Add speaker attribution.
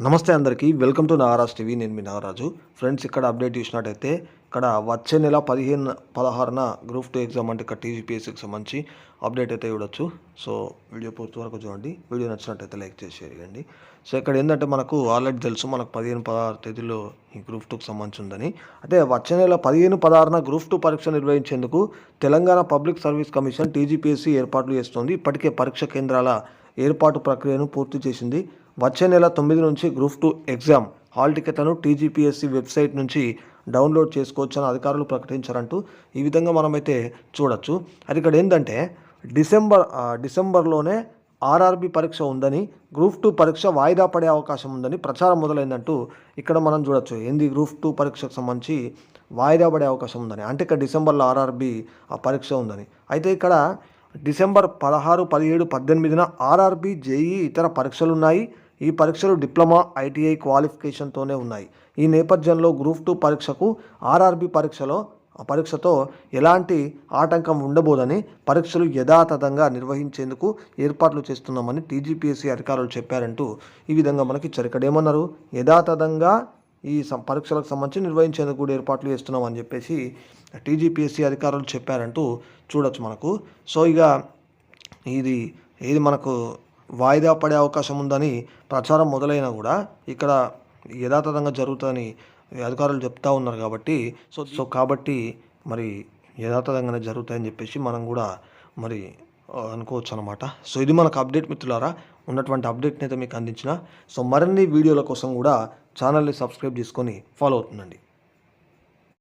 Speaker 1: నమస్తే అందరికీ welcome to Nagaraj TV నేను మీ నాగరాజు ఫ్రెండ్స్ ఇక్కడ అప్డేట్ చూసినట్టయితే ఇక్కడ వచ్చే నెల పదిహేను పదహారున గ్రూప్ టూ ఎగ్జామ్ అంటే ఇక్కడ టీజీపీఎస్సీకి సంబంధించి అప్డేట్ అయితే చూడొచ్చు సో వీడియో పూర్తి వరకు చూడండి. వీడియో నచ్చినట్టయితే లైక్ చేసి షేర్ చేయండి. సో ఇక్కడ ఏంటంటే మనకు ఆల్రెడీ తెలుసు మనకు పదిహేను పదహారు తేదీలో ఈ గ్రూప్ టూకి సంబంధించి ఉందని. అంటే వచ్చే నెల పదిహేను పదహారున గ్రూప్ టూ పరీక్ష నిర్వహించేందుకు Telangana public service commission TGPSC ఏర్పాట్లు చేస్తోంది. ఇప్పటికే పరీక్ష కేంద్రాల ఏర్పాటు ప్రక్రియను పూర్తి చేసింది. వచ్చే నెల తొమ్మిది నుంచి గ్రూప్ టూ ఎగ్జామ్ హాల్ టికెట్లను టీజీపీఎస్సీ వెబ్సైట్ నుంచి డౌన్లోడ్ చేసుకోవచ్చని అధికారులు ప్రకటించారంటూ ఈ విధంగా మనమైతే చూడొచ్చు. అది ఇక్కడ ఏంటంటే డిసెంబర్ డిసెంబర్లోనే ఆర్ఆర్బి పరీక్ష ఉందని గ్రూప్ టూ పరీక్ష వాయిదా పడే అవకాశం ఉందని ప్రచారం మొదలైందంటూ ఇక్కడ మనం చూడొచ్చు. ఏంది గ్రూప్ టూ పరీక్షకు సంబంధించి వాయిదా పడే అవకాశం ఉందని? అంటే ఇక్కడ డిసెంబర్లో ఆర్ఆర్బి ఆ పరీక్ష ఉందని. అయితే ఇక్కడ డిసెంబర్ పదహారు పదిహేడు పద్దెనిమిదిన ఆర్ఆర్బి జేఈ ఇతర పరీక్షలు ఉన్నాయి ఈ పరీక్షలు డిప్లొమా ఐటీఐ క్వాలిఫికేషన్తోనే ఉన్నాయి. ఈ నేపథ్యంలో గ్రూప్ టూ పరీక్షకు ఆర్ఆర్బి పరీక్షలో పరీక్షతో ఎలాంటి ఆటంకం ఉండబోదని పరీక్షలు యథాతథంగా నిర్వహించేందుకు ఏర్పాట్లు చేస్తున్నామని టీజీపీఎస్సీ అధికారులు చెప్పారంటూ ఈ విధంగా మనకి ఇచ్చారు యథాతథంగా ఈ సం- పరీక్షలకు సంబంధించి నిర్వహించేందుకు కూడా ఏర్పాట్లు చేస్తున్నామని చెప్పేసి టీజీపీఎస్సీ అధికారులు చెప్పారంటూ చూడొచ్చు మనకు. సో ఇక ఇది ఏది మనకు వాయిదా పడే అవకాశం ఉందని ప్రచారం మొదలైనా కూడా ఇక్కడ యథాతథంగా జరుగుతుందని అధికారులు చెప్తా ఉన్నారు కాబట్టి సో సో కాబట్టి మరి యథాతథంగానే జరుగుతాయని చెప్పేసి మనం కూడా మరి అనుకోవచ్చు అనమాట సో ఇది మనకు అప్డేట్ మిత్రులారా ఉన్నటువంటి అప్డేట్ని అయితే మీకు అందించిన సో మరిన్ని వీడియోల కోసం కూడా ఛానల్ని సబ్స్క్రైబ్ చేసుకొని ఫాలో అవుతుందండి